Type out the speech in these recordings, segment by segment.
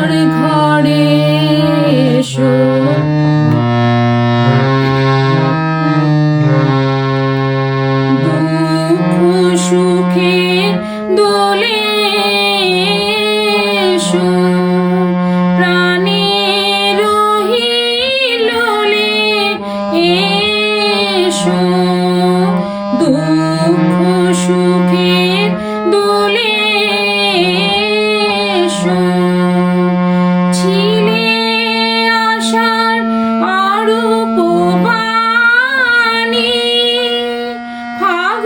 আমার ঘরে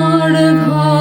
heart.